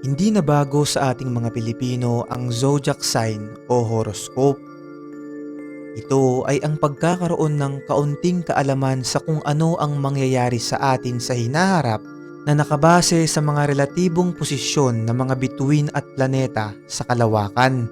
Hindi na bago sa ating mga Pilipino ang zodiac sign o horoscope. Ito ay ang pagkakaroon ng kaunting kaalaman sa kung ano ang mangyayari sa atin sa hinaharap na nakabase sa mga relatibong posisyon ng mga bituin at planeta sa kalawakan.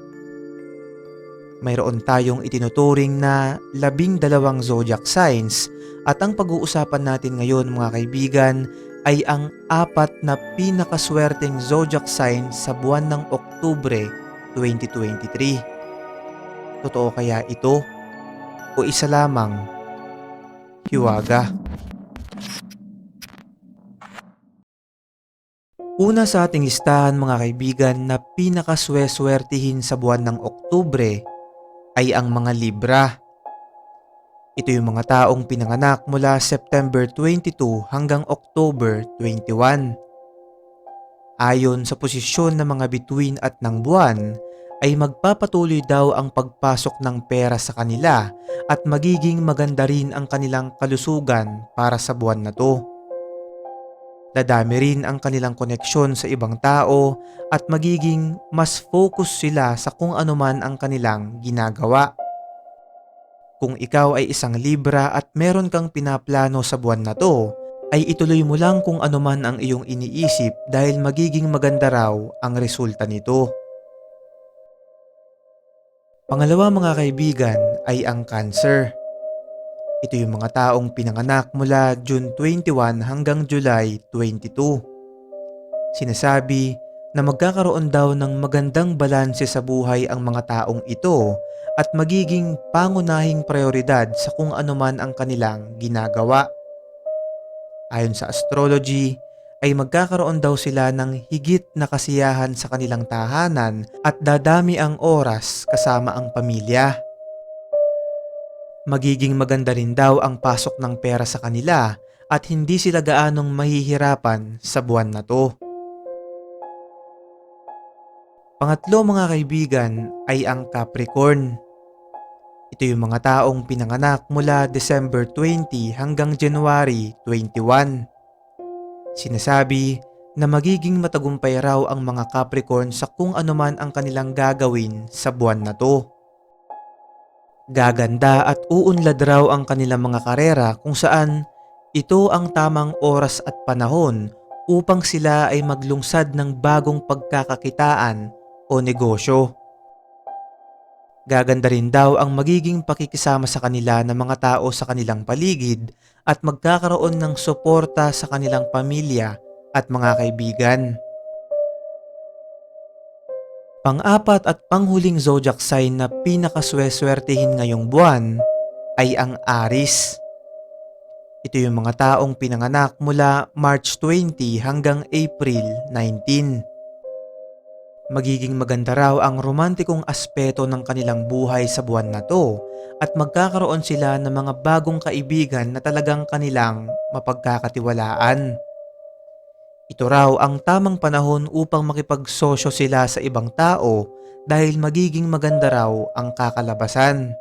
Mayroon tayong itinuturing na labing dalawang zodiac signs at ang pag-uusapan natin ngayon mga kaibigan ay ang apat na pinakaswerteng zodiac sign sa buwan ng Oktubre 2023. Totoo kaya ito? O isa lamang? Hiwaga. Una sa ating listahan mga kaibigan na pinakasweswertihin sa buwan ng Oktubre ay ang mga Libra. Ito yung mga taong pinanganak mula September 22 hanggang October 21. Ayon sa posisyon ng mga bituin at ng buwan, ay magpapatuloy daw ang pagpasok ng pera sa kanila at magiging maganda rin ang kanilang kalusugan para sa buwan na to. Dadami rin ang kanilang koneksyon sa ibang tao at magiging mas focus sila sa kung ano man ang kanilang ginagawa. Kung ikaw ay isang Libra at meron kang pinaplano sa buwan na to, ay ituloy mo lang kung ano man ang iyong iniisip dahil magiging maganda raw ang resulta nito. Pangalawa mga kaibigan ay ang cancer. Ito yung mga taong pinanganak mula June 21 hanggang July 22. Sinasabi na magkakaroon daw ng magandang balanse sa buhay ang mga taong ito at magiging pangunahing prioridad sa kung ano man ang kanilang ginagawa. Ayon sa astrology, ay magkakaroon daw sila ng higit na kasiyahan sa kanilang tahanan at dadami ang oras kasama ang pamilya. Magiging maganda rin daw ang pasok ng pera sa kanila at hindi sila gaanong mahihirapan sa buwan na to. Pangatlo mga kaibigan ay ang Capricorn. Ito yung mga taong pinanganak mula December 20 hanggang January 21. Sinasabi na magiging matagumpay raw ang mga Capricorn sa kung ano man ang kanilang gagawin sa buwan na to. Gaganda at uunlad raw ang kanilang mga karera kung saan ito ang tamang oras at panahon upang sila ay maglungsad ng bagong pagkakakitaan o negosyo. Gaganda rin daw ang magiging pakikisama sa kanila ng mga tao sa kanilang paligid at magkakaroon ng suporta sa kanilang pamilya at mga kaibigan. Pang-apat at panghuling zodiac sign na pinakasweswertehin ngayong buwan ay ang Aris. Ito yung mga taong pinanganak mula March 20 hanggang April 19. Magiging maganda raw ang romantikong aspeto ng kanilang buhay sa buwan na to at magkakaroon sila ng mga bagong kaibigan na talagang kanilang mapagkakatiwalaan. Ito raw ang tamang panahon upang makipagsosyo sila sa ibang tao dahil magiging maganda raw ang kakalabasan.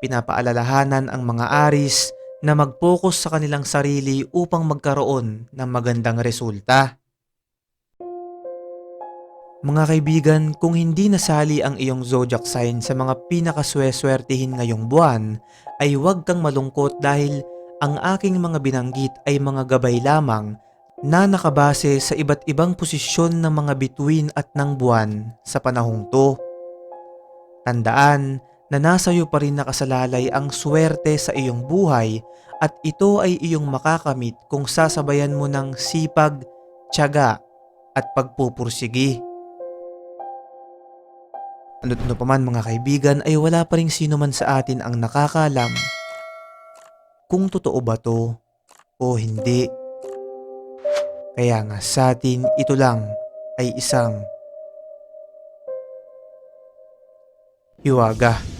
Pinapaalalahanan ang mga aris na mag-focus sa kanilang sarili upang magkaroon ng magandang resulta. Mga kaibigan, kung hindi nasali ang iyong zodiac sign sa mga pinakasweswertihin ngayong buwan, ay huwag kang malungkot dahil ang aking mga binanggit ay mga gabay lamang na nakabase sa iba't ibang posisyon ng mga bituin at ng buwan sa panahong to. Tandaan na nasa iyo pa rin nakasalalay ang swerte sa iyong buhay at ito ay iyong makakamit kung sasabayan mo ng sipag, tiyaga at pagpupursigi. Ano't ano pa man mga kaibigan ay wala pa rin sino man sa atin ang nakakalam kung totoo ba to o hindi. Kaya nga sa atin ito lang ay isang hiwaga.